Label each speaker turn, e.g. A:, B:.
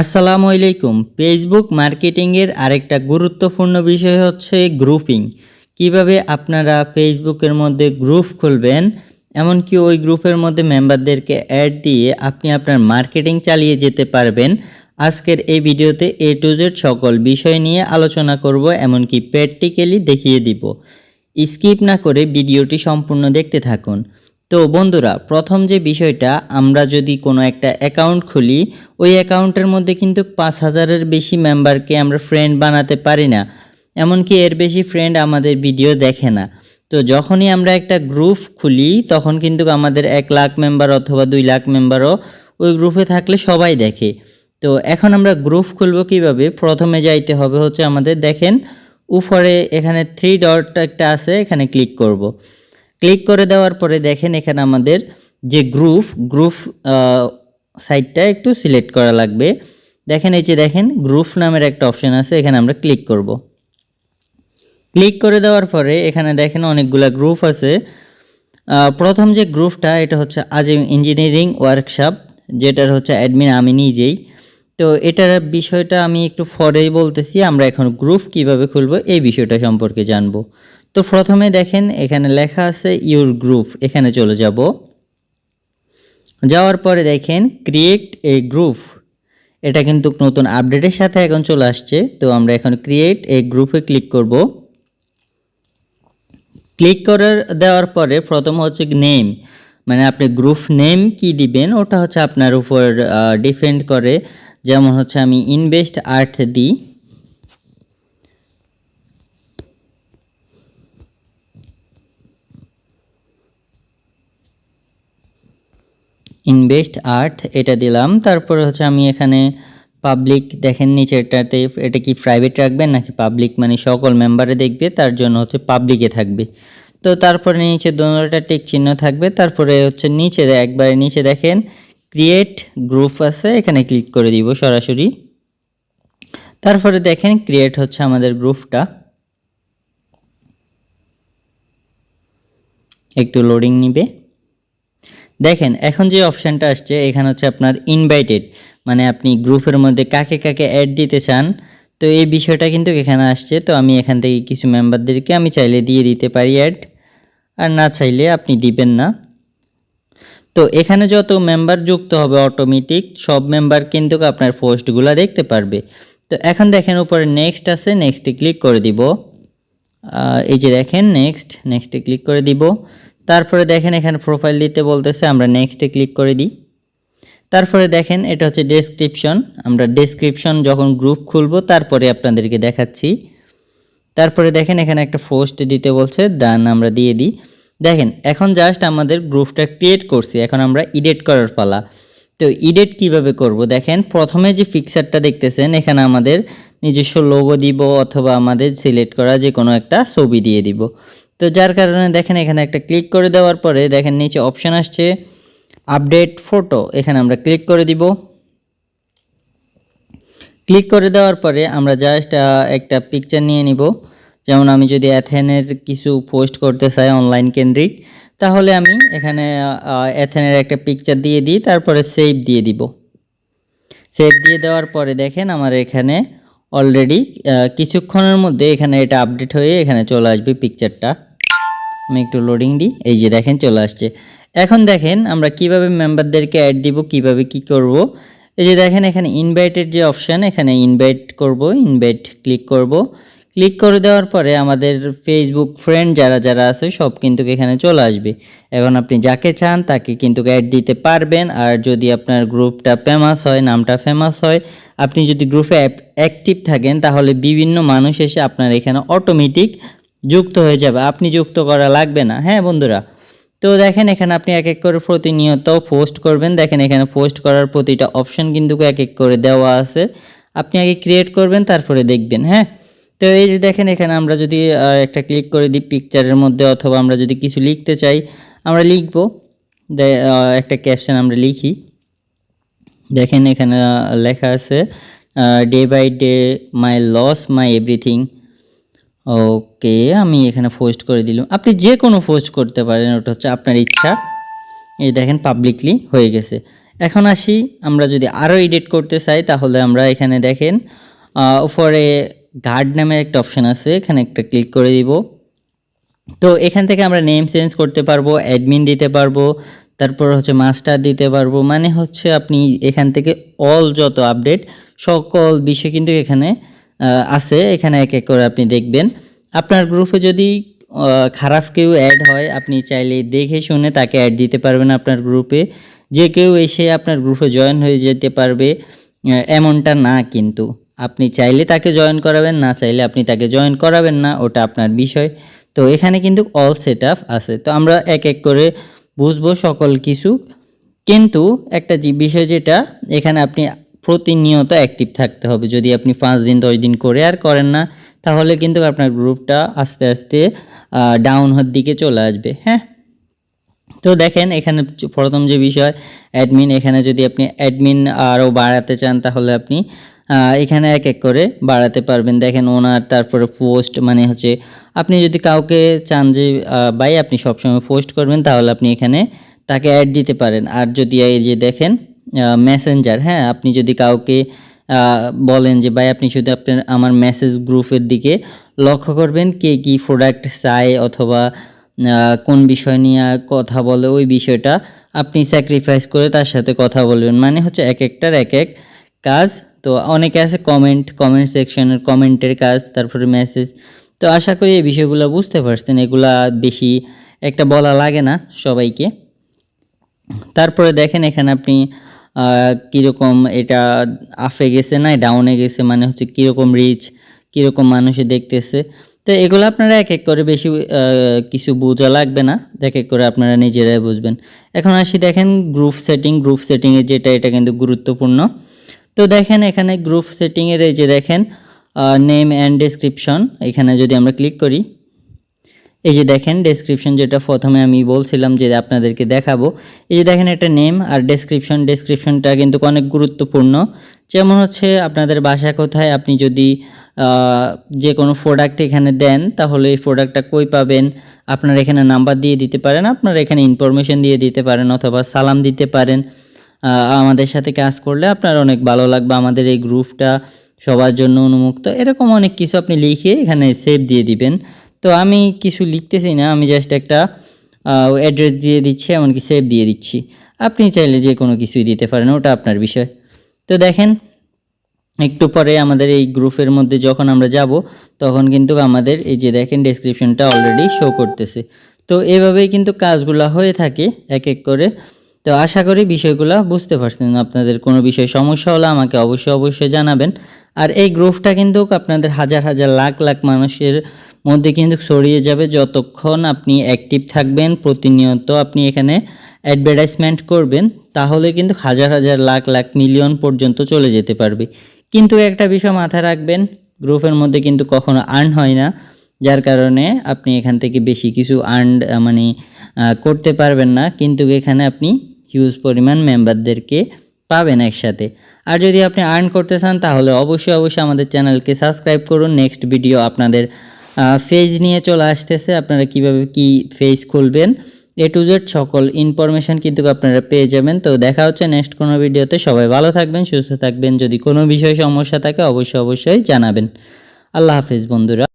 A: আসসালামু আলাইকুম। ফেসবুক মার্কেটিংয়ের আরেকটা গুরুত্বপূর্ণ বিষয় হচ্ছে গ্রুপিং কীভাবে আপনারা ফেসবুকের মধ্যে গ্রুপ খুলবেন, এমনকি ওই গ্রুপের মধ্যে মেম্বারদেরকে অ্যাড দিয়ে আপনি আপনার মার্কেটিং চালিয়ে যেতে পারবেন। আজকের এই ভিডিওতে এ টু জেড সকল বিষয় নিয়ে আলোচনা করব, এমনকি প্র্যাকটিক্যালি দেখিয়ে দিব। স্কিপ না করে ভিডিওটি সম্পূর্ণ দেখতে থাকুন। তো বন্ধুরা, প্রথম যে বিষয়টা, আমরা যদি কোনো একটা অ্যাকাউন্ট খুলি, ওই অ্যাকাউন্টের মধ্যে কিন্তু পাঁচ হাজারের বেশি মেম্বারকে আমরা ফ্রেন্ড বানাতে পারি না। এমনকি এর বেশি ফ্রেন্ড আমাদের ভিডিও দেখে না। তো যখনই আমরা একটা গ্রুপ খুলি, তখন কিন্তু আমাদের এক লাখ মেম্বার অথবা দুই লাখ মেম্বারও ওই গ্রুপে থাকলে সবাই দেখে। তো এখন আমরা গ্রুপ খুলবো কীভাবে? প্রথমে যাইতে হবে হচ্ছে আমাদের, দেখেন, উপরে এখানে থ্রি ডট একটা আছে, এখানে ক্লিক করব। ক্লিক করে দেওয়ার পরে দেখেন এখানে আমাদের যে গ্রুপ গ্রুপ সাইটটা একটু সিলেক্ট করা লাগবে। দেখেন এই যে দেখেন, গ্রুপ নামের একটা অপশন আছে, এখানে আমরা ক্লিক করব। ক্লিক করে দেওয়ার পরে এখানে দেখেন অনেকগুলা গ্রুপ আছে। প্রথম যে গ্রুপটা, এটা হচ্ছে আজিম ইঞ্জিনিয়ারিং ওয়ার্কশপ, যেটার হচ্ছে অ্যাডমিন আমি নিজেই। তো এটার বিষয়টা আমি একটু পরেই বলতেছি, আমরা এখন গ্রুপ কীভাবে খুলবো, এই বিষয়টা সম্পর্কে জানব। তো প্রথমে দেখেন এখানে লেখা আছে ইউর গ্রুপ, এখানে চলে যাব। যাওয়ার পরে দেখেন ক্রিয়েট এ গ্রুপ, এটা কিন্তু নতুন আপডেটের সাথে এখন চলে আসছে, তো আমরা এখন ক্রিয়েট এ গ্রুপে ক্লিক করব। ক্লিক করে দেওয়ার পরে প্রথম হচ্ছে নেম মানে আপনি গ্রুপ নেম কি দিবেন, ওটা হচ্ছে আপনার উপর ডিপেন্ড করে। যেমন হচ্ছে আমি ইনভেস্ট আর্ট দিই ইনভেস্ট আর্ট এটা দিলাম। তারপরে হচ্ছে আমি এখানে পাবলিক দেখেন নিচেরটাতে এটা কি প্রাইভেট রাখবেন নাকি পাবলিক মানে সকল মেম্বারে দেখবে, তার জন্য হচ্ছে পাবলিকে থাকবে। তো তারপরে নিচে দোনোটা টিক চিহ্ন থাকবে। তারপরে হচ্ছে নিচে একবারে নিচে দেখেন ক্রিয়েট গ্রুপ আছে, এখানে ক্লিক করে দিব সরাসরি। তারপরে দেখেন ক্রিয়েট হচ্ছে আমাদের গ্রুপটা একটু লোডিং নিবে। দেখেন, এখন যে অপশানটা আসছে, এখানে হচ্ছে আপনার ইনভাইটেড মানে আপনি গ্রুপের মধ্যে কাকে কাকে অ্যাড দিতে চান, তো এই বিষয়টা কিন্তু এখানে আসছে, তো আমি এখান থেকে কিছু মেম্বারদেরকে আমি চাইলে দিয়ে দিতে পারি অ্যাড আর না চাইলে আপনি দিবেন না। তো এখানে যত মেম্বার যুক্ত হবে অটোমেটিক সব মেম্বার কিন্তু আপনার পোস্টগুলো দেখতে পারবে। তো এখন দেখেন, উপরে নেক্সট আছে নেক্সটে ক্লিক করে দিব। এই যে দেখেন নেক্সট নেক্সটে ক্লিক করে দিব। তারপরে দেখেন এখানে প্রোফাইল দিতে বলতেছে, আমরা নেক্সটে ক্লিক করে দিই। তারপরে দেখেন এটা হচ্ছে ডেসক্রিপশন আমরা ডেসক্রিপশন যখন গ্রুপ খুলবো, তারপরে আপনাদেরকে দেখাচ্ছি। তারপরে দেখেন এখানে একটা পোস্ট দিতে বলছে ডান আমরা দিয়ে দিই। দেখেন, এখন জাস্ট আমাদের গ্রুপটা ক্রিয়েট করছি, এখন আমরা এডিট করার পালা। তো এডিট কীভাবে করব? দেখেন, প্রথমে যে পিকচারটা দেখতেছেন, এখানে আমাদের নিজস্ব লোগো দিব অথবা আমাদের সিলেক্ট করা যে কোনো একটা ছবি দিয়ে দিব। তো যার কারণে দেখেন এখানে একটা ক্লিক করে দেওয়ার পরে দেখেন নিচে অপশন আসছে আপডেট ফটো এখানে আমরা ক্লিক করে দিব। ক্লিক করে দেওয়ার পরে আমরা জাস্ট একটা পিকচার নিয়ে নিব। যেমন আমি যদি অ্যাথেনের কিছু পোস্ট করতে চাই অনলাইন কেন্দ্রিক, তাহলে আমি এখানে অ্যাথেনের একটা পিকচার দিয়ে দিই, তারপরে সেভ দিয়ে দিব। সেভ দিয়ে দেওয়ার পরে দেখেন আমার এখানে অলরেডি কিছুক্ষণের মধ্যে এখানে এটা আপডেট হয়ে এখানে চলে আসবে পিকচারটা আমি একটু লোডিং দিই। এই যে দেখেন, চলে আসছে। এখন দেখেন, আমরা কীভাবে মেম্বারদেরকে অ্যাড দিব, কীভাবে কি করব। এই যে দেখেন, এখানে ইনভাইটেড যে অপশান এখানে ইনভাইট করব ইনভাইট ক্লিক করব। ক্লিক করে দেওয়ার পরে আমাদের ফেসবুক ফ্রেন্ড যারা যারা আছে, সব কিন্তু এখানে চলে আসবে। এখন আপনি যাকে চান, তাকে কিন্তু অ্যাড দিতে পারবেন। আর যদি আপনার গ্রুপটা ফেমাস হয়, নামটা ফেমাস হয়, আপনি যদি গ্রুপে অ্যাক্টিভ থাকেন, তাহলে বিভিন্ন মানুষ এসে আপনার এখানে অটোমেটিক যুক্ত হয়ে যাবে। আপনি যুক্ত করা লাগবে না। হ্যাঁ বন্ধুরা? তো দেখেন, এখানে আপনি এক এক করে প্রতিনিয়ত পোস্ট করবেন। দেখেন, এখানে পোস্ট করার প্রতিটা অপশন কিন্তু এক এক করে দেওয়া আছে। আপনি আগে ক্রিয়েট করবেন, তারপরে দেখবেন। হ্যাঁ? তো এই যে দেখেন, এখানে আমরা যদি একটা ক্লিক করে দিই পিকচারের মধ্যে, অথবা আমরা যদি কিছু লিখতে চাই, আমরা লিখব। একটা ক্যাপশন আমরা লিখি। দেখেন, এখানে লেখা আছে day by day my loss my everything okay, আমি এখানে পোস্ট করে দিলাম। আপনি যে কোনো পোস্ট করতে পারেন, ওটা হচ্ছে আপনার ইচ্ছা। এই দেখেন পাবলিকলি হয়ে গেছে। এখন আসি, আমরা যদি আরও এডিট করতে চাই, তাহলে আমরা এখানে দেখেন উপরে গার্ড নামের একটা অপশন আছে, এখানে একটা ক্লিক করে দিব। তো এখান থেকে আমরা নেম চেঞ্জ করতে পারব অ্যাডমিন দিতে পারব, তারপর হচ্ছে মাস্টার দিতে পারব মানে হচ্ছে আপনি এখান থেকে অল যত আপডেট সকল বিষয় কিন্তু এখানে আছে, এখানে এক এক করে আপনি দেখবেন। আপনার গ্রুপে যদি খারাপ কেউ অ্যাড হয়, আপনি চাইলে দেখে শুনে তাকে অ্যাড দিতে পারবেন আপনার গ্রুপে যে কেউ এসে আপনার গ্রুপে জয়েন হয়ে যেতে পারবে এমনটা না কিন্তু। আপনি চাইলে তাকে জয়েন করাবেন, না চাইলে আপনি তাকে জয়েন করাবেন না, ওটা আপনার বিষয়। তো এখানে কিন্তু অল সেট আপ আছে। তো আমরা এক এক করে বুঝব সকল কিছু। কিন্তু একটা বিষয় যেটা, এখানে আপনি প্রতিনিয়ত অ্যাক্টিভ থাকতে হবে। যদি আপনি পাঁচ দিন, দশ দিন করে আর করেন না, তাহলে কিন্তু আপনার গ্রুপটা আস্তে আস্তে ডাউন হওয়ার দিকে চলে আসবে হ্যাঁ? তো দেখেন, এখানে প্রথম যে বিষয় অ্যাডমিন এখানে যদি আপনি অ্যাডমিন আরও বাড়াতে চান, তাহলে আপনি এখানে এক এক করে বাড়াতে পারবেন। দেখেন ওনার তারপরে পোস্ট মানে হচ্ছে, আপনি যদি কাউকে চান যে ভাই, আপনি সবসময় পোস্ট করবেন, তাহলে আপনি এখানে তাকে অ্যাড দিতে পারেন। আর যদি এই যে দেখেন মেসেঞ্জার হ্যাঁ? আপনি যদি কাউকে বলেন যে, ভাই, আপনি শুধু আপনার, আমার মেসেজ গ্রুপের দিকে লক্ষ্য করবেন, কে কি প্রোডাক্ট চায় অথবা কোন বিষয় নিয়ে কথা বলে, ওই বিষয়টা আপনি স্যাক্রিফাইস করে তার সাথে কথা বলবেন। মানে হচ্ছে এক একটার এক এক কাজ। তো অনেকে আছে কমেন্ট কমেন্ট সেকশনের কমেন্টের কাজ, তারপরে মেসেজ তো আশা করি এই বিষয়গুলো বুঝতে পারছেন। এগুলা বেশি একটা বলা লাগে না সবাইকে। তারপরে দেখেন এখানে আপনি কীরকম এটা আফে গেছে না ডাউনে গেছে মানে হচ্ছে কীরকম রিচ কীরকম মানুষে দেখতেছে। তো এগুলো আপনারা এক এক করে বেশি কিছু বোঝা লাগবে না এক এক করে আপনারা নিজেরাই বুঝবেন। এখন আসি দেখেন গ্রুপ সেটিং গ্রুপ সেটিংয়ে যেটা, এটা কিন্তু গুরুত্বপূর্ণ। তো দেখেন এখানে গ্রুপ সেটিংয়ের এই যে দেখেন নেম অ্যান্ড ডেসক্রিপশন এখানে যদি আমরা ক্লিক করি এই যে দেখেন ডেসক্রিপশন যেটা প্রথমে আমি বলছিলাম যে আপনাদেরকে দেখাবো। এই যে দেখেন একটা নেম আর ডেসক্রিপশন ডেসক্রিপশনটা কিন্তু অনেক গুরুত্বপূর্ণ। যেমন হচ্ছে আপনাদের বাসা কোথায়, আপনি যদি যে কোনো প্রোডাক্ট এখানে দেন, তাহলে এই প্রোডাক্টটা কই পাবেন? আপনারা এখানে নাম্বার দিয়ে দিতে পারেন, আপনারা এখানে ইনফরমেশন দিয়ে দিতে পারেন অথবা সালাম দিতে পারেন। আমাদের সাথে কাজ করলে আপনার অনেক ভালো লাগবে, আমাদের এই গ্রুপটা সবার জন্য উন্মুক্ত। এরকম অনেক কিছু আপনি লিখে এখানে সেভ দিয়ে দিবেন। তো আমি কিছু লিখতেছি না, আমি জাস্ট একটা অ্যাড্রেস দিয়ে দিচ্ছি, এমনকি সেভ দিয়ে দিচ্ছি। আপনি চাইলে যে কোনো কিছুই দিতে পারেন, ওটা আপনার বিষয়। তো দেখেন, একটু পরে আমাদের এই গ্রুপের মধ্যে যখন আমরা যাব, তখন কিন্তু আমাদের এই যে দেখেন ডেসক্রিপশনটা অলরেডি শো করতেছে। তো এভাবেই কিন্তু কাজগুলো হয়ে থাকে, এক এক করে। তো আশা করি বিষয়গুলো বুঝতে পারছেন। আপনাদের কোনো বিষয় সমস্যা হলে আমাকে অবশ্যই অবশ্যই জানাবেন। আর এই গ্রুপটা কিন্তু আপনাদের হাজার হাজার লাখ লাখ মানুষের মধ্যে কিন্তু ছড়িয়ে যাবে যতক্ষণ আপনি অ্যাক্টিভ থাকবেন, প্রতিনিয়ত আপনি এখানে অ্যাডভার্টাইজমেন্ট করবেন, তাহলে কিন্তু হাজার হাজার লাখ লাখ মিলিয়ন পর্যন্ত চলে যেতে পারবে। কিন্তু একটা বিষয় মাথায় রাখবেন গ্রুপের মধ্যে কিন্তু কখনো আর্ন হয় না, যার কারণে আপনি এখান থেকে বেশি কিছু আর্ন মানে করতে পারবেন না, কিন্তু এখানে আপনি হিউজ পরিমাণ মেম্বারদেরকে পাবেন একসাথে। আর যদি আপনি আর্ন করতে চান, তাহলে অবশ্যই অবশ্যই আমাদের চ্যানেলকে সাবস্ক্রাইব করুন। নেক্সট ভিডিও আপনাদের ফেজ নিয়ে চলে আসতেছে। আপনারা কীভাবে কি ফেজ খুলবেন? এ টু জেড সকল ইনফরমেশন কিন্তু আপনারা পেয়ে যাবেন। তো দেখা হচ্ছে নেক্সট কোনো ভিডিওতে। সবাই ভালো থাকবেন, সুস্থ থাকবেন। যদি কোনো বিষয়ে সমস্যা থাকে, অবশ্যই অবশ্যই জানাবেন। আল্লাহ হাফিজ বন্ধুরা।